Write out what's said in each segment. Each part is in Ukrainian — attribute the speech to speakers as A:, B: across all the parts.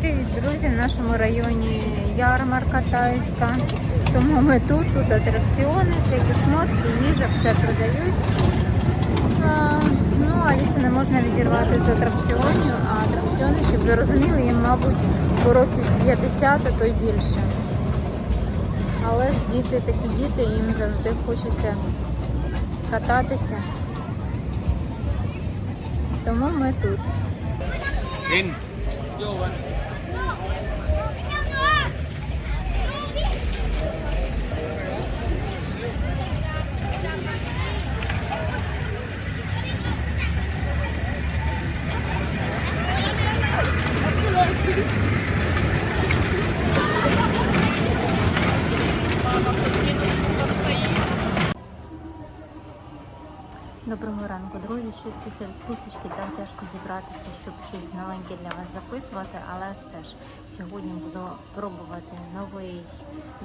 A: Привіт, друзі! В нашому районі ярмарка тайська. Тому ми тут, тут атракціони, всякі шмотки, їжа, все продають. А, ну, Алісу не можна відірвати з атракціонів, а атракціони, щоб ви розуміли, їм, мабуть, по років 50, а то й більше. Але ж діти такі діти, їм завжди хочеться кататися. Тому ми тут.
B: In.
A: Доброго ранку, друзі. Щось після відпусточки так тяжко зібратися, щоб щось новеньке для вас записувати, але все ж сьогодні буду пробувати новий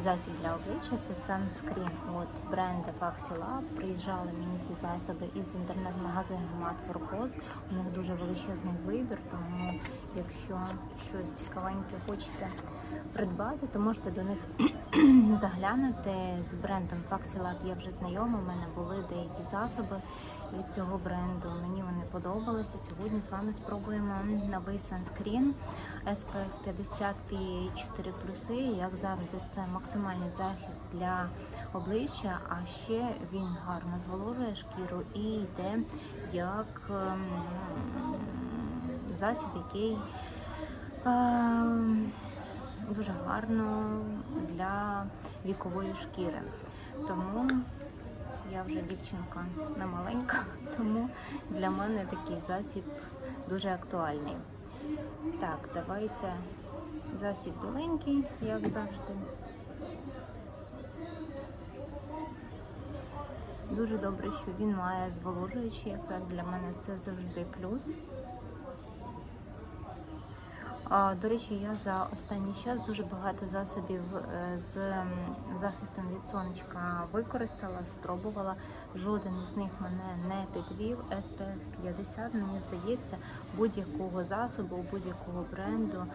A: засіб для обличчя. Це Sunscreen от бренду Faxilab. Приїжджали мені ці засоби із інтернет-магазину Mat for Cos. У них дуже величезний вибір, тому якщо щось цікавеньке хочете придбати, то можете до них заглянути з брендом Faxilab. Я вже знайома. У мене були деякі засоби від цього бренду. Мені вони подобалися. Сьогодні з вами спробуємо новий санскрін SPF 50 PA 4 Як завжди, це максимальний захист для обличчя, а ще він гарно зволожує шкіру і йде як ем, засіб, який ем, дуже гарно для вікової шкіри. Тому вже дівчинка не маленька, тому для мене такий засіб дуже актуальний. Так, давайте засіб біленький, як завжди. Дуже добре, що він має зволожуючий ефект. Для мене це завжди плюс. До речі, я за останній час дуже багато засобів е, з захистом від сонечка використала, спробувала. Жоден із них мене не підвів. SPF 50, мені здається, будь-якого засобу, будь-якого бренду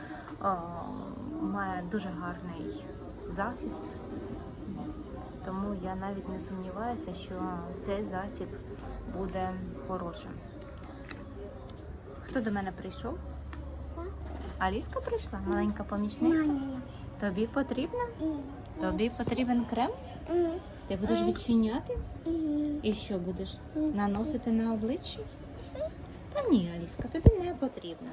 A: має дуже гарний захист. Тому я навіть не сумніваюся, що цей засіб буде хорошим. Хто до мене прийшов? Аліска прийшла, маленька помічниця. Тобі потрібно? Тобі потрібен крем? Ти будеш відчиняти? І що будеш? Наносити на обличчя? Та ні, Аліска, тобі не потрібно.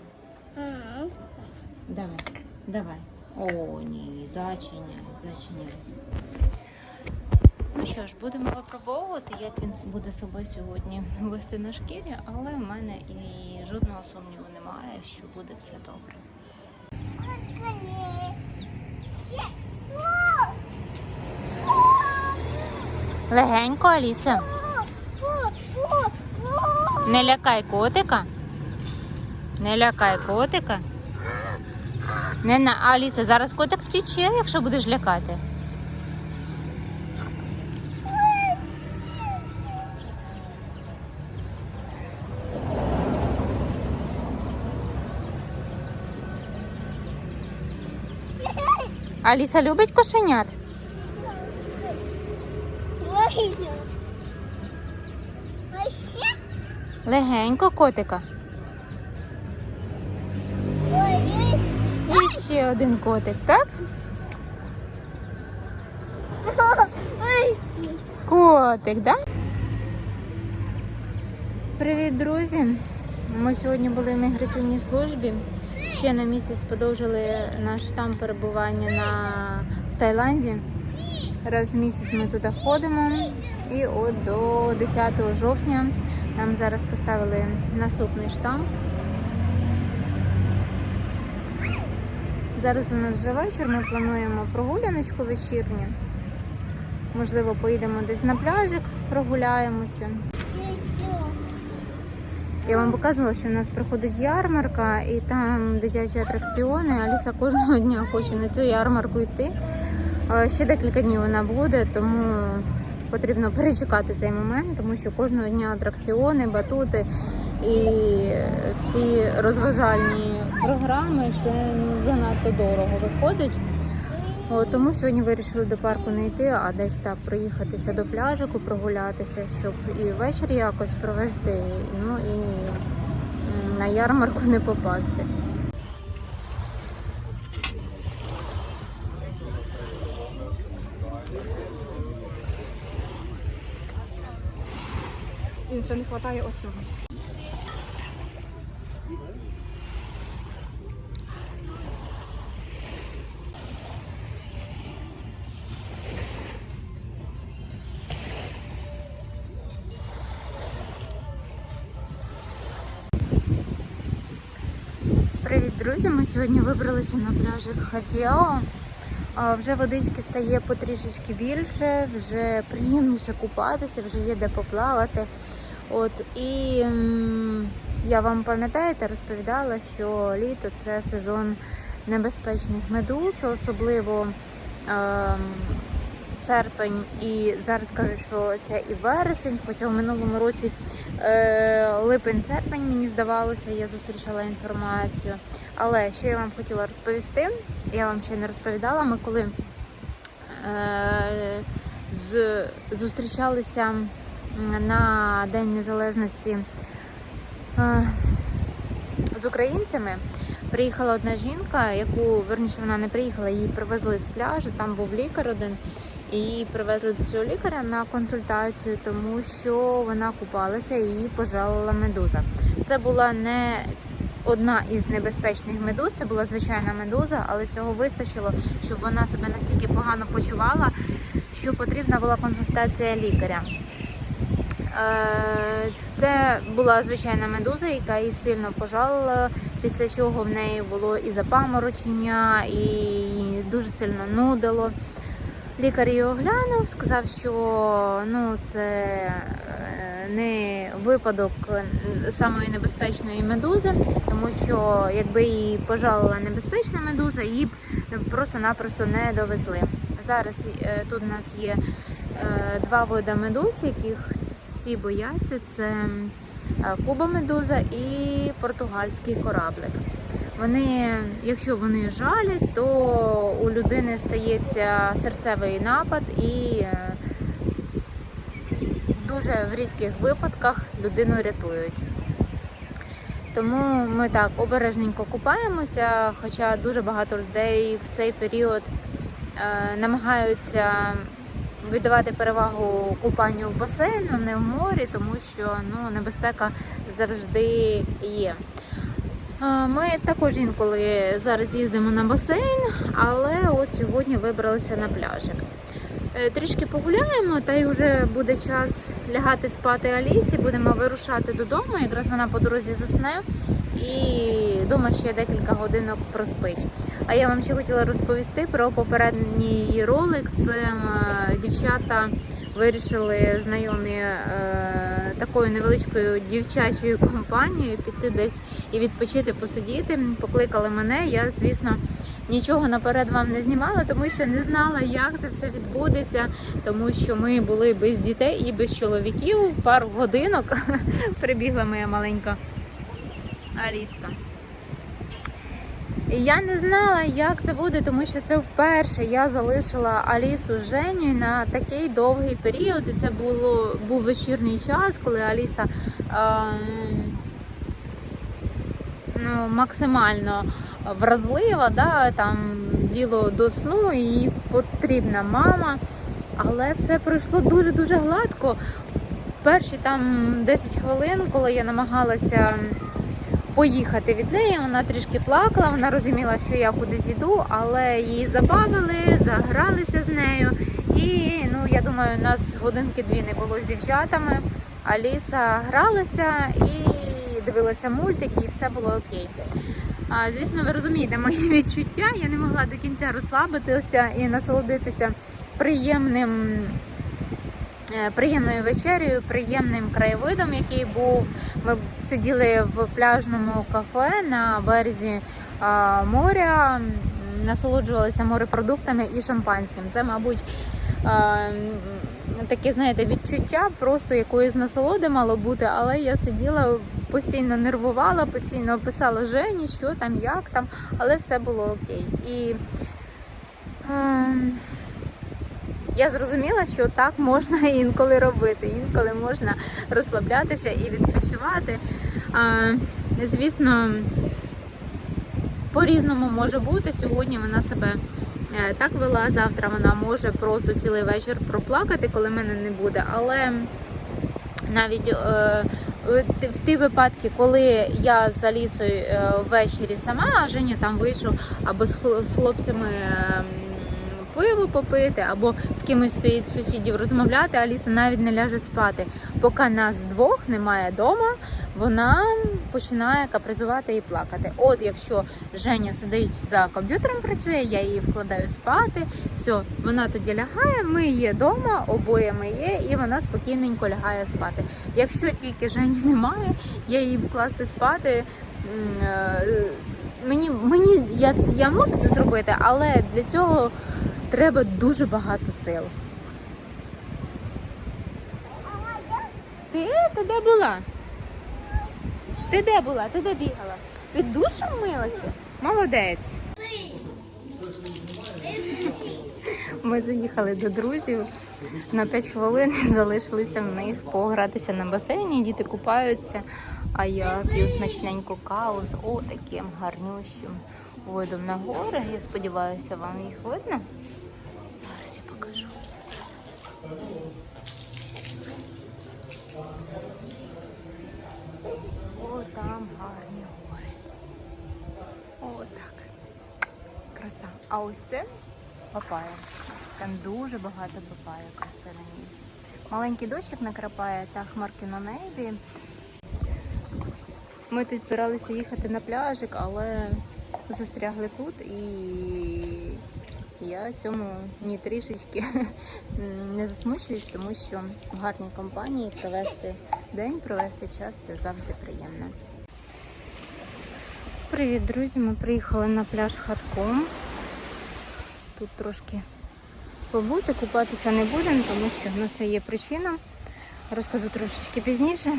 A: Давай, давай. О, ні, зачиняй, зачиняй. Що ж, будемо випробовувати, як він буде себе сьогодні вести на шкірі, але в мене і жодного сумніву немає, що буде все добре. Легенько, Аліса. Не лякай котика. Не лякай котика. Не на Аліса, зараз котик втіче, якщо будеш лякати. Аліса любить кошенят? Легенько котика. І ще один котик, так? Котик, так? Привіт, друзі! Ми сьогодні були в міграційній службі. Ще на місяць подовжили наш штам перебування на... в Таїланді. Раз в місяць ми туди ходимо. І от до 10 жовтня нам зараз поставили наступний штамп. Зараз у нас вже вечір, ми плануємо прогуляночку вечірню. Можливо, поїдемо десь на пляжик, прогуляємося. Я вам показувала, що в нас проходить ярмарка і там дитячі атракціони. Аліса кожного дня хоче на цю ярмарку йти. Ще декілька днів вона буде, тому потрібно перечекати цей момент, тому що кожного дня атракціони, батути і всі розважальні програми це занадто дорого виходить. Тому сьогодні вирішили до парку не йти, а десь так проїхатися до пляжику, прогулятися, щоб і ввечері якось провести, ну і на ярмарку не попасти.
C: Він не вистачає оцього.
A: Привіт, друзі! Ми сьогодні вибралися на пляжик Хатіао. Вже водички стає потрішечки більше, вже приємніше купатися, вже є де поплавати. От і я вам пам'ятаєте, розповідала, що літо це сезон небезпечних медуз, особливо ем, серпень і зараз кажуть, що це і вересень, хоча в минулому році е, липень-серпень мені здавалося, я зустрічала інформацію. Але що я вам хотіла розповісти, я вам ще не розповідала. Ми коли е, з, зустрічалися на День Незалежності е, з українцями. Приїхала одна жінка, яку верніше вона не приїхала, її привезли з пляжу. Там був лікар один, і привезли до цього лікаря на консультацію, тому що вона купалася і її пожалила медуза. Це була не одна із небезпечних медуз, це була звичайна медуза, але цього вистачило, щоб вона себе настільки погано почувала, що потрібна була консультація лікаря. Е, Це була звичайна медуза, яка її сильно пожалила, після чого в неї було і запаморочення, і дуже сильно нудило. Лікар її оглянув, сказав, що ну, це е, не випадок самої небезпечної медузи, тому що якби її пожалила небезпечна медуза, її б просто-напросто не довезли. Зараз е, тут у нас є е, два види медуз, яких всі бояться. Це куба медуза і португальський кораблик. Вони, якщо вони жалять, то у людини стається серцевий напад і е, дуже в рідких випадках людину рятують. Тому ми так обережненько купаємося, хоча дуже багато людей в цей період е, намагаються віддавати перевагу купанню в басейну, не в морі, тому що ну, небезпека завжди є. Ми також інколи зараз їздимо на басейн, але от сьогодні вибралися на пляжик. Е, Трішки погуляємо, та й вже буде час лягати спати Алісі. Будемо вирушати додому. Якраз вона по дорозі засне і дома ще декілька годинок проспить. А я вам ще хотіла розповісти про попередній ролик. Це е, дівчата вирішили знайомі е, такою невеличкою дівчачою компанією піти десь і відпочити, посидіти. Покликали мене. Я, звісно, нічого наперед вам не знімала, тому що не знала, як це все відбудеться, тому що ми були без дітей і без чоловіків. Пару годинок прибігла моя маленька Аліска. І я не знала, як це буде, тому що це вперше я залишила Алісу з Женєю на такий довгий період. І це було, був вечірній час, коли Аліса ем, ну, максимально вразлива, да, там діло до сну, їй потрібна мама. Але все пройшло дуже-дуже гладко. Перші там 10 хвилин, коли я намагалася поїхати від неї, вона трішки плакала, вона розуміла, що я кудись йду, але її забавили, загралися з нею. І ну, я думаю, у нас годинки-дві не було з дівчатами. Аліса гралася і дивилася мультики, і все було окей. А, звісно, ви розумієте мої відчуття. Я не могла до кінця розслабитися і насолодитися приємним, приємною вечерею, приємним краєвидом, який був. Ми сиділи в пляжному кафе на березі моря, насолоджувалися морепродуктами і шампанським. Це, мабуть, таке, знаєте, відчуття просто якоїсь насолоди мало бути, але я сиділа, постійно нервувала, постійно писала Жені, що там, як там, але все було окей. І ем, я зрозуміла, що так можна інколи робити, інколи можна розслаблятися і відпочивати. Звісно, по-різному може бути. Сьогодні вона себе е, так вела, завтра вона може просто цілий вечір проплакати, коли мене не буде. Але навіть е, в ті- випадки, коли я з Алісою е, ввечері сама, а Женя там вийшов або з хлопцями. Пиво попити або з кимось стоїть сусідів розмовляти, Аліса навіть не ляже спати. Поки нас двох немає вдома, вона починає капризувати і плакати. От якщо Женя сидить за комп'ютером, працює, я її вкладаю спати. Все, вона тоді лягає, ми є вдома, обоє ми є, і вона спокійненько лягає спати. Якщо тільки Жені немає, я її вкласти спати. е, Мені, мені я, я можу це зробити, але для цього треба дуже багато сил. Ти, де була? Ти де була? Ти де бігала? Під душем милася? Молодець. Ми заїхали до друзів на 5 хвилин залишилися в них погратися на басейні, діти купаються, а я п'ю смачненьку каву з отаким гарнющим видом на гори. Я сподіваюся, вам їх видно. О, там гарні гори. О, так. Краса. А ось це папая. Там дуже багато папайок на стороні. Маленький дощик накрапає та хмарки на небі. Ми тут збиралися їхати на пляжик, але застрягли тут і я цьому ні трішечки не засмучуюсь, тому що в гарній компанії провести день, провести час це завжди приємно. Привіт, друзі! Ми приїхали на пляж Хатком. Тут трошки побути, купатися не будемо, тому що на це є причина. Розкажу трошечки пізніше.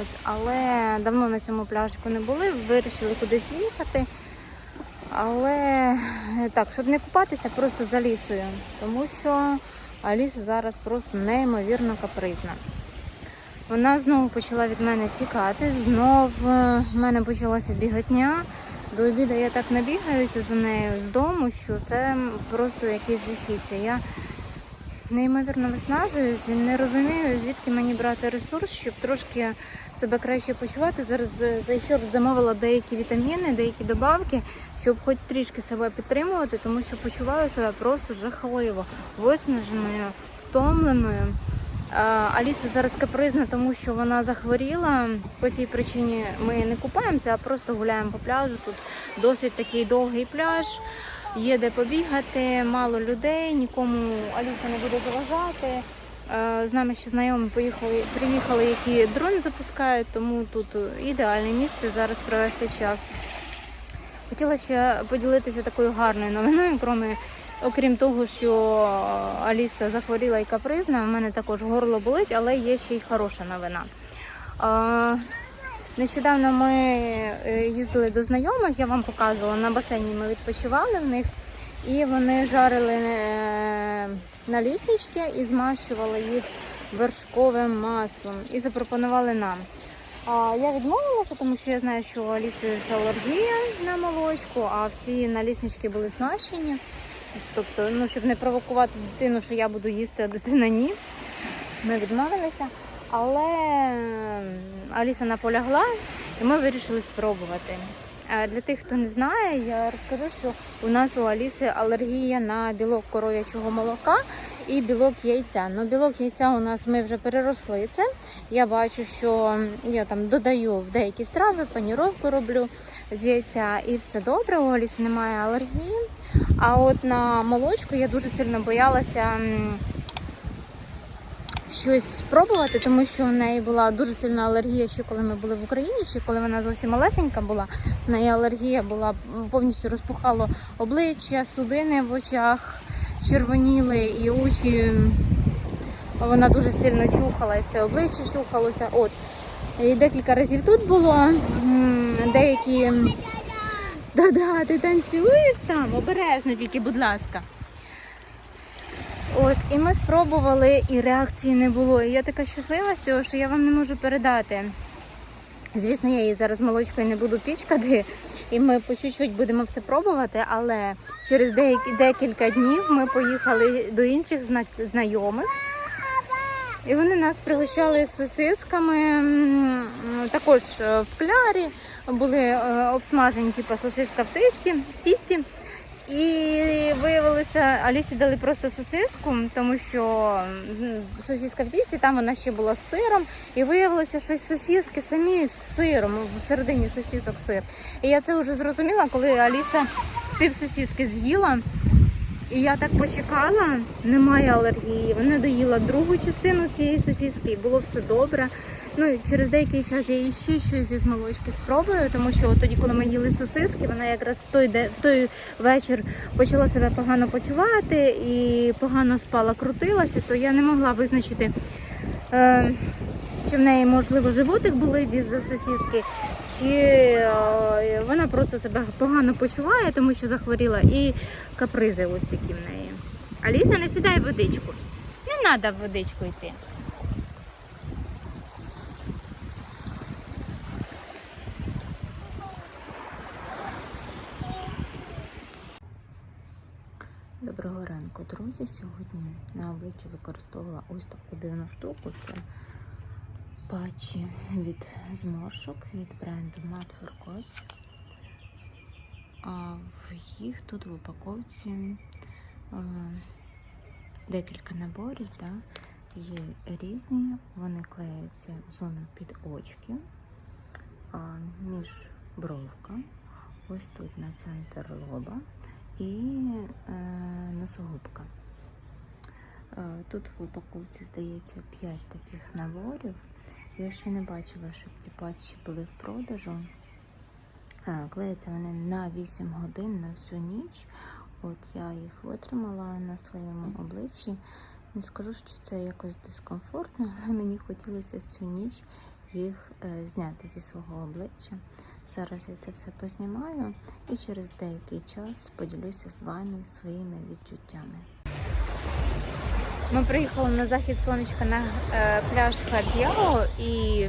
A: От, але давно на цьому пляжику не були, вирішили кудись їхати. Але так, щоб не купатися, просто за лісою, тому що Аліса зараз просто неймовірно капризна. Вона знову почала від мене тікати, знов е, в мене почалася біготня. До обіду я так набігаюся за нею з дому, що це просто якесь жахіття. Я неймовірно виснажуюсь і не розумію, звідки мені брати ресурс, щоб трошки себе краще почувати. Зараз е, зайшов, замовила деякі вітаміни, деякі добавки, щоб хоч трішки себе підтримувати, тому що почуваю себе просто жахливо, виснаженою, втомленою. Аліса зараз капризна, тому що вона захворіла. По цій причині ми не купаємося, а просто гуляємо по пляжу. Тут досить такий довгий пляж. Є де побігати, мало людей, нікому Аліса не буде заважати. З нами ще знайомі поїхали, приїхали, які дрон запускають, тому тут ідеальне місце зараз провести час. Хотіла ще поділитися такою гарною новиною, кроме, окрім того, що Аліса захворіла і капризна, в мене також горло болить, але є ще й хороша новина. Нещодавно ми е, їздили до знайомих, я вам показувала, на басейні ми відпочивали в них, і вони жарили е, наліснички і змащували їх вершковим маслом і запропонували нам. А я відмовилася, тому що я знаю, що у Аліси ж алергія на молочку, а всі наліснички були змащені. Тобто, ну, щоб не провокувати дитину, що я буду їсти, а дитина ні. Ми відмовилися. Але Аліса наполягла, і ми вирішили спробувати. Для тих, хто не знає, я розкажу, що у нас у Аліси алергія на білок коров'ячого молока і білок яйця. Ну, білок яйця у нас ми вже переросли це. Я бачу, що я там додаю в деякі страви, паніровку роблю з яйця, і все добре. У Аліси немає алергії. А от на молочку я дуже сильно боялася. щось спробувати, тому що в неї була дуже сильна алергія ще коли ми були в Україні, ще коли вона зовсім малесенька була. В неї алергія була повністю розпухало обличчя, судини в очах червоніли і очі вона дуже сильно чухала і все обличчя чухалося. От. І декілька разів тут було. Деякі. Да-да, ти танцюєш там, обережно тільки, будь ласка. От, і ми спробували, і реакції не було. І я така щаслива з цього, що я вам не можу передати. Звісно, я її зараз молочкою не буду пічкати, і ми по чуть-чуть будемо все пробувати, але через деякі, декілька днів ми поїхали до інших зна- знайомих. І вони нас пригощали сосисками, також е, в клярі, були е, обсмажені типу, сосиска в тісті, в тісті. І виявилося, Алісі дали просто сосиску, тому що сосиска в тісті, там вона ще була з сиром. І виявилося, що сосиски самі з сиром, всередині сосисок сир. І я це вже зрозуміла, коли Аліса співсосиски з'їла. І я так почекала, немає алергії. Вона доїла другу частину цієї сосиски, і було все добре. Ну через деякий час я їй ще щось зі молочки спробую, тому що тоді, коли ми їли сосиски, вона якраз в той де в той вечір почала себе погано почувати і погано спала, крутилася, то я не могла визначити. Е, чи в неї можливо животик болить із-за сосиски, чи е, вона просто себе погано почуває, тому що захворіла, і капризи ось такі в неї. Аліса, не сідай водичку. Не треба в водичку йти. Доброго ранку, друзі. Сьогодні на обличчі використовувала ось таку дивну штуку. Це патчі від зморшок від бренду Matte for Cos. А в їх тут в упаковці е, декілька наборів, да, є різні, вони клеяться в зону під очки, між бровка, ось тут на центр лоба і е, носогубка. Е, Тут в упаковці, здається, 5 таких наборів. Я ще не бачила, щоб ці патчі були в продажу. Клеяться вони на 8 годин на всю ніч. От я їх витримала на своєму обличчі. Не скажу, що це якось дискомфортно, але мені хотілося всю ніч їх е, зняти зі свого обличчя. Зараз я це все познімаю і через деякий час поділюся з вами своїми відчуттями. Ми приїхали на захід сонечка на е, пляж Хад'яо і,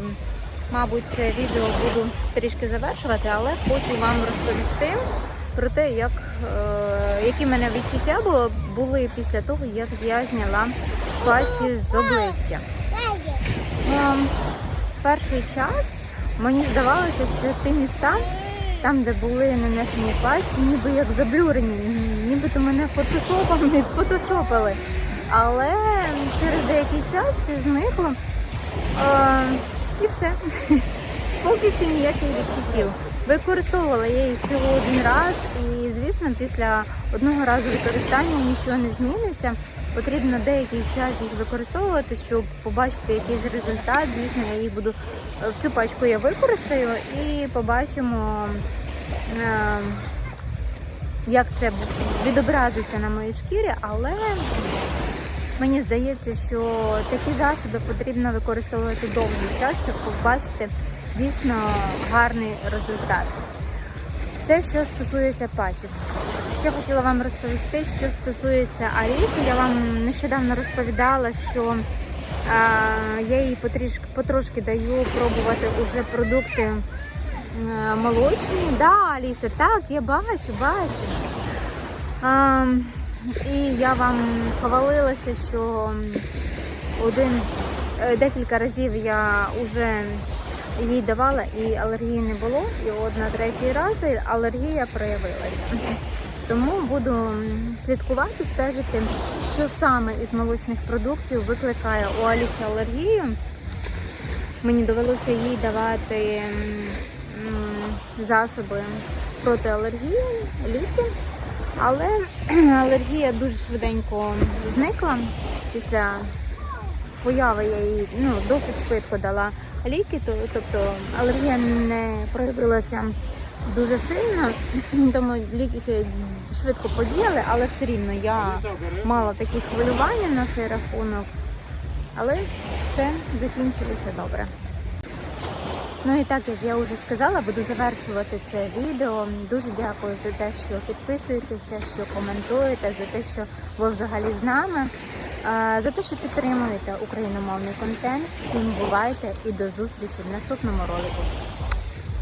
A: мабуть, це відео буду трішки завершувати, але хочу вам розповісти про те, як, е, які мене відчуття були після того, як я зняла патчі з обличчя. Ем, перший час мені здавалося, що ті міста, там, де були нанесені патчі, ніби як заблюрені, нібито мене фотошопом відфотошопили. Але через деякий час це зникло. Е, і все. Поки що ніяких відчуттів. Використовувала я їх всього один раз, і звісно, після одного разу використання нічого не зміниться. Потрібно деякий час їх використовувати, щоб побачити якийсь результат. Звісно, я їх буду е, всю пачку я використаю і побачимо, е, як це відобразиться на моїй шкірі, але Мені здається, що такі засоби потрібно використовувати довгий час, щоб побачити дійсно гарний результат. Це що стосується патчів. Ще хотіла вам розповісти, що стосується Аліси. Я вам нещодавно розповідала, що я їй потрішки, потрошки даю пробувати уже продукти молочні. Да, Аліса, так, я бачу, бачу. І я вам хвалилася, що один е, декілька разів я вже їй давала і алергії не було. І от на третій раз алергія проявилася. Тому буду слідкувати, стежити, що саме із молочних продуктів викликає у Алісі алергію. Мені довелося їй давати засоби проти алергії, ліки. Але алергія дуже швиденько зникла після появи я їй ну, досить швидко дала ліки, то, тобто алергія не проявилася дуже сильно, тому ліки швидко подіяли, але все рівно я мала такі хвилювання на цей рахунок. Але все закінчилося добре. Ну і так як я вже сказала, буду завершувати це відео. Дуже дякую за те, що підписуєтеся, що коментуєте, за те, що ви взагалі з нами, за те, що підтримуєте україномовний контент. Всім бувайте і до зустрічі в наступному ролику.